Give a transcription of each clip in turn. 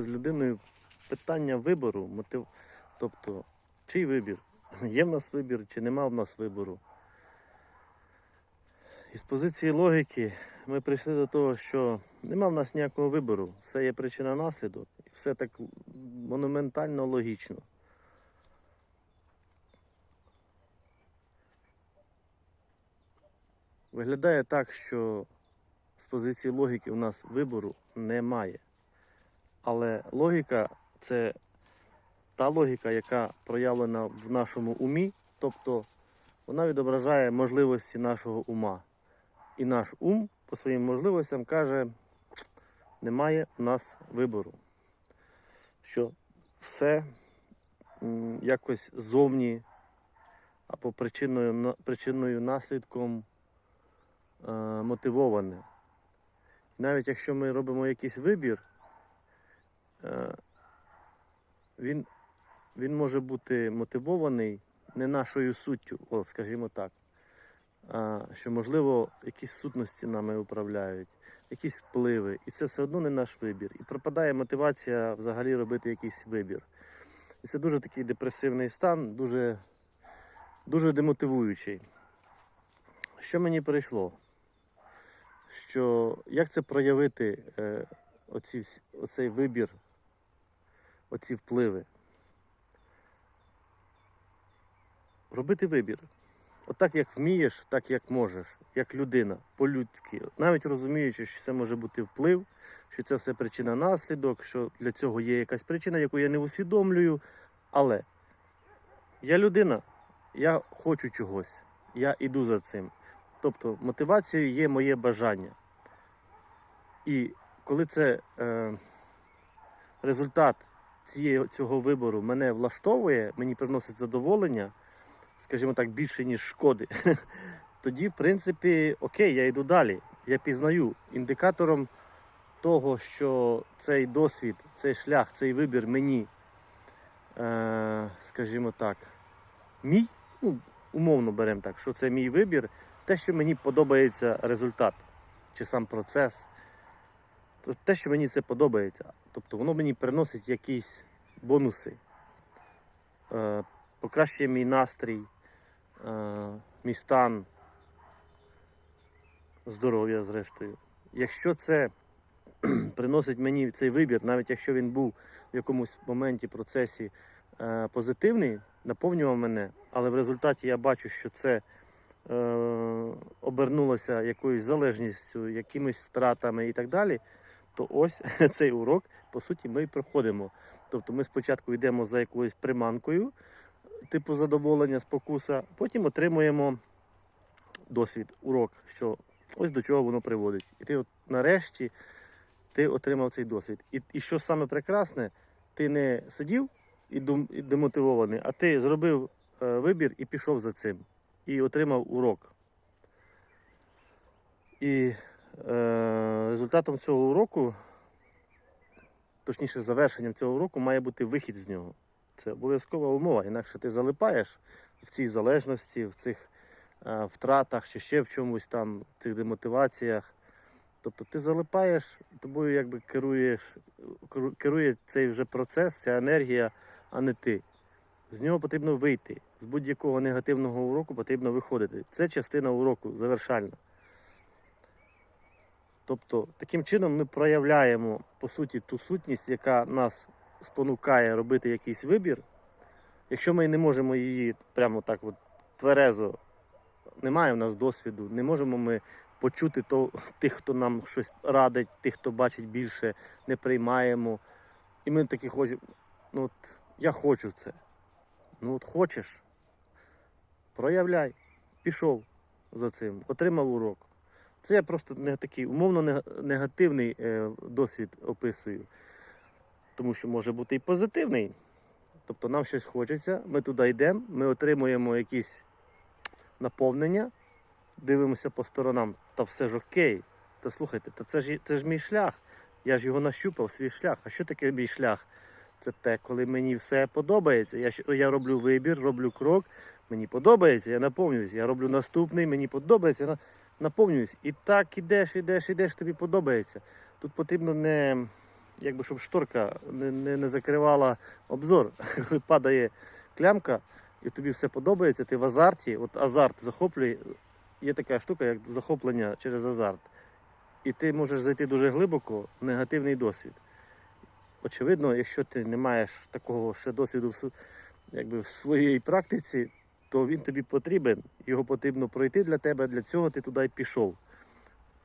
з людиною питання вибору, мотив... тобто, чий вибір? Є в нас вибір, чи нема в нас вибору. І з позиції логіки ми прийшли до того, що нема в нас ніякого вибору. Все є причина наслідок, і все так монументально логічно. Виглядає так, що з позиції логіки у нас вибору немає. Але логіка це та логіка, яка проявлена в нашому умі, тобто вона відображає можливості нашого ума. І наш ум по своїм можливостям каже, немає у нас вибору. Що все якось зовні або причиною, причиною наслідком е, мотивоване. Навіть якщо ми робимо якийсь вибір, він, він може бути мотивований не нашою суттю, о, скажімо так. Що, можливо, якісь сутності нами управляють, якісь впливи, і це все одно не наш вибір. І пропадає мотивація взагалі робити якийсь вибір. І це дуже такий депресивний стан, дуже, дуже демотивуючий. Що мені прийшло? Що як це проявити е, оці, оцей вибір, оці впливи? Робити вибір. Отак, як вмієш, так як можеш, як людина, по-людськи. Навіть розуміючи, що це може бути вплив, що це все причина наслідок, що для цього є якась причина, яку я не усвідомлюю. Але я людина, я хочу чогось, я іду за цим. Тобто мотивацією є моє бажання. І коли це е, результат цього вибору мене влаштовує, мені приносить задоволення, скажімо так, більше, ніж шкоди, тоді, в принципі, окей, я йду далі. Я пізнаю індикатором того, що цей досвід, цей шлях, цей вибір мені, е, скажімо так, мій, ну, умовно беремо так, що це мій вибір, те, що мені подобається результат чи сам процес, те, що мені це подобається. Тобто воно мені приносить якісь бонуси, е, покращує мій настрій, е, мій стан, здоров'я, зрештою. Якщо це приносить мені цей вибір, навіть якщо він був в якомусь моменті, процесі е, позитивний, наповнював мене, але в результаті я бачу, що це е, обернулося якоюсь залежністю, якимись втратами і так далі, то ось цей урок, по суті, ми і проходимо. Тобто ми спочатку йдемо за якоюсь приманкою, типу задоволення, спокуса, потім отримуємо досвід, урок, що ось до чого воно приводить. І ти от нарешті ти отримав цей досвід. І, і що саме прекрасне, ти не сидів і, демотивований, а ти зробив е, вибір і пішов за цим. І отримав урок. І результатом цього уроку, точніше, завершенням цього уроку, має бути вихід з нього. Це обов'язкова умова, інакше ти залипаєш в цій залежності, в цих е, втратах чи ще в чомусь там, в цих демотиваціях. Тобто ти залипаєш, тобою якби керуєш, керує цей вже процес, ця енергія, а не ти. З нього потрібно вийти. З будь-якого негативного уроку потрібно виходити. Це частина уроку завершальна. Тобто, таким чином ми проявляємо по суті ту сутність, яка нас спонукає робити якийсь вибір. Якщо ми не можемо її прямо так от тверезо, немає в нас досвіду, не можемо ми почути то, тих, хто нам щось радить, тих, хто бачить більше, не приймаємо. І ми такі хочемо. Ну от я хочу це. Ну от хочеш, проявляй, пішов за цим, отримав урок. Це я просто не такий умовно негативний е, досвід описую. Тому що може бути і позитивний. Тобто нам щось хочеться, ми туди йдемо, ми отримуємо якісь наповнення, дивимося по сторонам, та все ж окей. Та слухайте, та це ж, це ж мій шлях. Я ж його нащупав, свій шлях. А що таке мій шлях? Це те, коли мені все подобається. Я, я роблю вибір, роблю крок, мені подобається, я наповнююсь. Я роблю наступний, мені подобається, наповнююсь. І так ідеш, ідеш, ідеш, тобі подобається. Тут потрібно не якби щоб шторка не, не, не закривала обзор. Коли падає клямка і тобі все подобається, ти в азарті, от азарт захоплює. Є така штука, як захоплення через азарт. І ти можеш зайти дуже глибоко в негативний досвід. Очевидно, якщо ти не маєш такого ще досвіду в, якби, в своїй практиці, то він тобі потрібен, його потрібно пройти для тебе, для цього ти туди й пішов.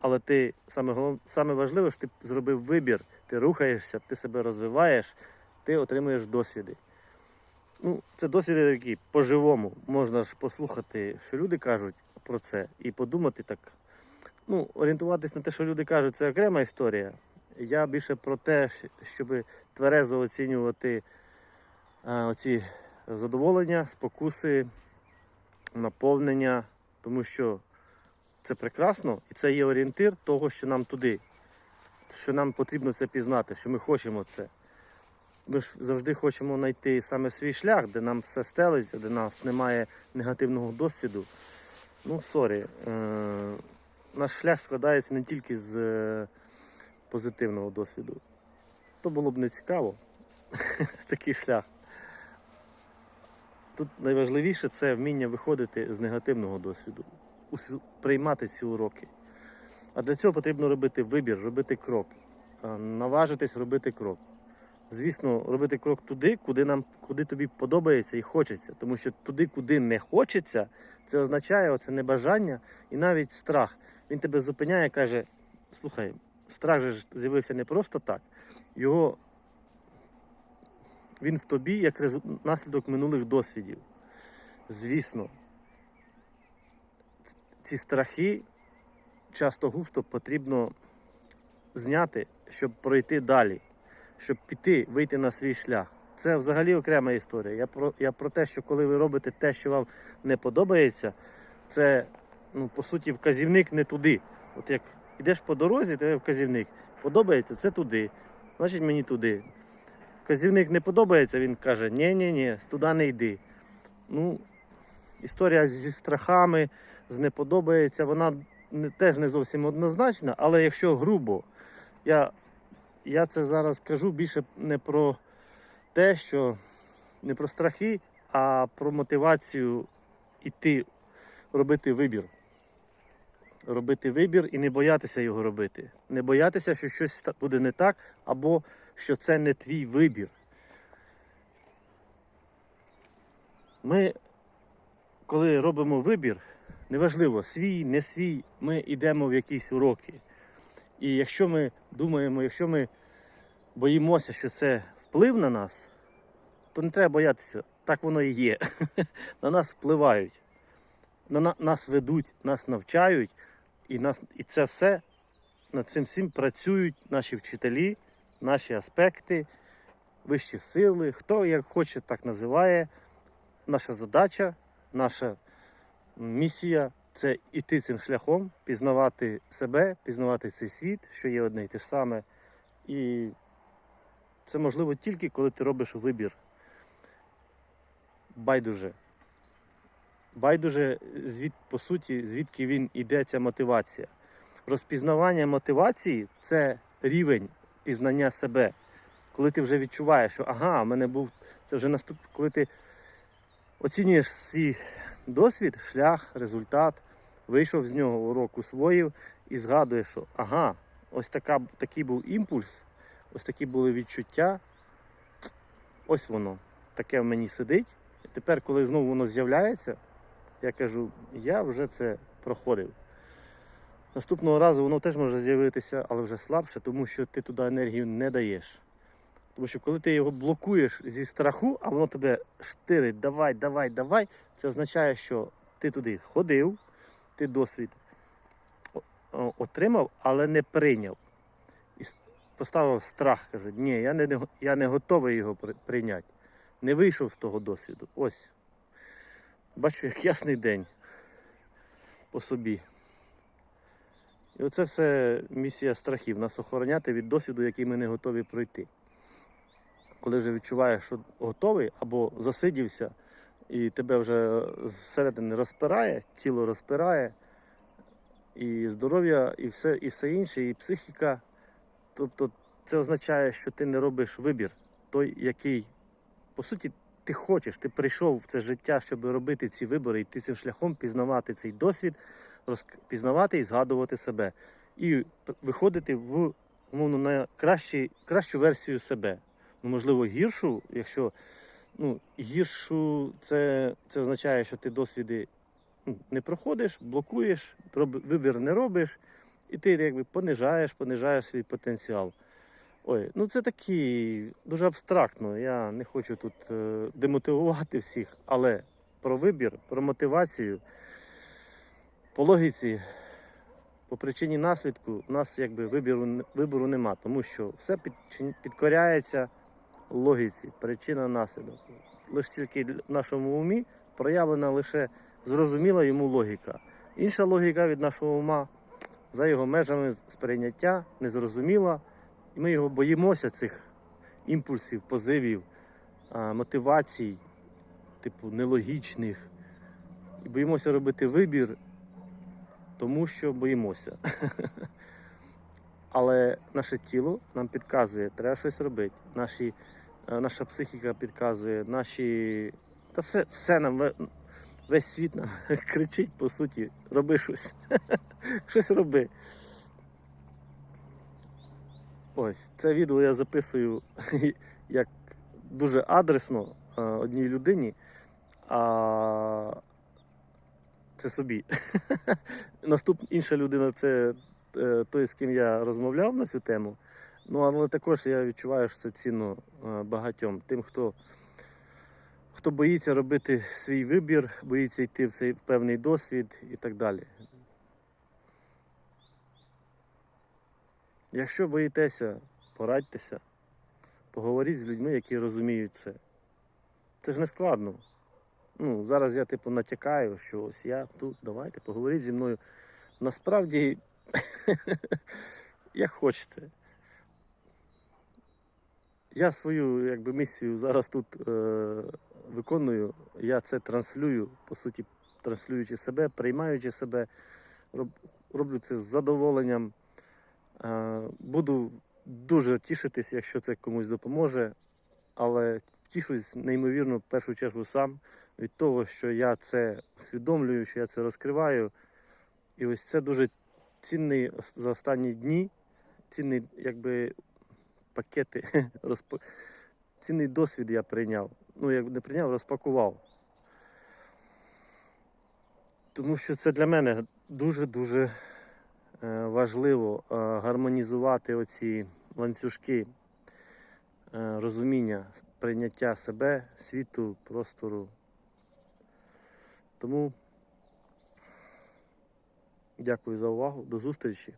Але ти саме, голов... саме важливе, що ти зробив вибір, ти рухаєшся, ти себе розвиваєш, ти отримуєш досвіди. Ну, це досвіди такі по-живому. Можна ж послухати, що люди кажуть про це, і подумати так. Ну, орієнтуватись на те, що люди кажуть, це окрема історія. Я більше про те, щоб тверезо оцінювати а, оці задоволення, спокуси, наповнення, тому що це прекрасно і це є орієнтир того, що нам туди, що нам потрібно це пізнати, що ми хочемо це. Ми ж завжди хочемо знайти саме свій шлях, де нам все стелиться, де нас немає негативного досвіду. Ну, сорі, е- наш шлях складається не тільки з е, позитивного досвіду. То було б не цікаво, такий шлях. Тут найважливіше це вміння виходити з негативного досвіду, приймати ці уроки. А для цього потрібно робити вибір, робити крок, наважитись робити крок. Звісно, робити крок туди, куди нам куди тобі подобається і хочеться. Тому що туди, куди не хочеться, це означає оце небажання і навіть страх. Він тебе зупиняє каже: слухай, страх же з'явився не просто так. Його він в тобі як наслідок минулих досвідів. Звісно, ці страхи часто густо потрібно зняти, щоб пройти далі, щоб піти, вийти на свій шлях. Це взагалі окрема історія. Я про, я про те, що коли ви робите те, що вам не подобається, це ну, по суті вказівник не туди. От як йдеш по дорозі, тебе вказівник подобається, це туди. Значить мені туди. Вказівник не подобається, він каже: ні ні ні туди не йди. Ну, історія зі страхами, з не подобається, вона теж не зовсім однозначна, але якщо грубо, я, я це зараз кажу більше не про те, що не про страхи, а про мотивацію іти робити вибір. Робити вибір і не боятися його робити. Не боятися, що щось буде не так, або що це не твій вибір. Ми, коли робимо вибір, неважливо, свій, не свій, ми йдемо в якісь уроки. І якщо ми думаємо, якщо ми боїмося, що це вплив на нас, то не треба боятися. Так воно і є. На нас впливають, на на- нас ведуть, нас навчають, і, нас, і це все над цим всім працюють наші вчителі, наші аспекти, вищі сили, хто як хоче, так називає. Наша задача, наша місія це іти цим шляхом, пізнавати себе, пізнавати цей світ, що є одне і те ж саме. І це можливо тільки коли ти робиш вибір. Байдуже. Байдуже, звід, по суті, звідки він іде ця мотивація. Розпізнавання мотивації це рівень пізнання себе. Коли ти вже відчуваєш, що ага, в мене був це вже наступ, коли ти оцінюєш свій досвід, шлях, результат, вийшов з нього урок усвоїв і згадуєш, що ага, ось така, такий був імпульс, ось такі були відчуття. Ось воно, таке в мені сидить. І тепер, коли знову воно з'являється, я кажу, я вже це проходив. Наступного разу воно теж може з'явитися, але вже слабше, тому що ти туди енергію не даєш. Тому що коли ти його блокуєш зі страху, а воно тебе штирить, давай, давай, давай, це означає, що ти туди ходив, ти досвід отримав, але не прийняв. І поставив страх, каже, ні, я не я не готовий його прийняти. Не вийшов з того досвіду. Ось. Бачу, як ясний день по собі. І оце все місія страхів нас охороняти від досвіду, який ми не готові пройти. Коли вже відчуваєш, що готовий або засидівся, і тебе вже зсередини розпирає, тіло розпирає, і здоров'я, і все, і все інше, і психіка. Тобто це означає, що ти не робиш вибір, той, який, по суті, ти хочеш. Ти прийшов в це життя, щоб робити ці вибори, йти цим шляхом, пізнавати цей досвід, розк- пізнавати і згадувати себе. І виходити в умовно, на кращі, кращу версію себе. Ну, можливо, гіршу, якщо ну, гіршу, це, це означає, що ти досвіди ну, не проходиш, блокуєш, роб, вибір не робиш, і ти якби понижаєш, понижаєш свій потенціал. Ой, ну це такі дуже абстрактно. Я не хочу тут е, демотивувати всіх, але про вибір, про мотивацію, по логіці, по причині наслідку, у нас якби вибору, вибору нема, тому що все підчин- підкоряється логіці, причина наслідок. Лише тільки в нашому умі проявлена лише зрозуміла йому логіка. Інша логіка від нашого ума за його межами сприйняття незрозуміла, і ми його боїмося цих імпульсів, позивів, мотивацій, типу нелогічних. І боїмося робити вибір, тому що боїмося. Але наше тіло нам підказує, треба щось робити. Наші, е, наша психіка підказує, наші. Та все, все нам весь світ нам кричить, по суті, роби щось. щось роби. Ось, це відео я записую як дуже адресно е, одній людині, а це собі. Наступ інша людина це е, той, з ким я розмовляв на цю тему. Ну, але також я відчуваю, що це цінно е, багатьом. Тим, хто, хто боїться робити свій вибір, боїться йти в цей певний досвід і так далі. Якщо боїтеся, порадьтеся, поговоріть з людьми, які розуміють це. Це ж не складно. Ну, зараз я типу натякаю, що ось я тут, давайте, поговоріть зі мною. Насправді, як хочете. Я свою якби, місію зараз тут е, виконую, я це транслюю, по суті, транслюючи себе, приймаючи себе, роб, роблю це з задоволенням. Е, буду дуже тішитись, якщо це комусь допоможе, але тішусь неймовірно в першу чергу сам від того, що я це усвідомлюю, що я це розкриваю. І ось це дуже цінний за останні дні, цінний якби пакети, розп... цінний досвід я прийняв. Ну, як не прийняв, розпакував. Тому що це для мене дуже-дуже е, важливо е, гармонізувати оці ланцюжки е, розуміння, прийняття себе, світу, простору. Тому дякую за увагу. До зустрічі.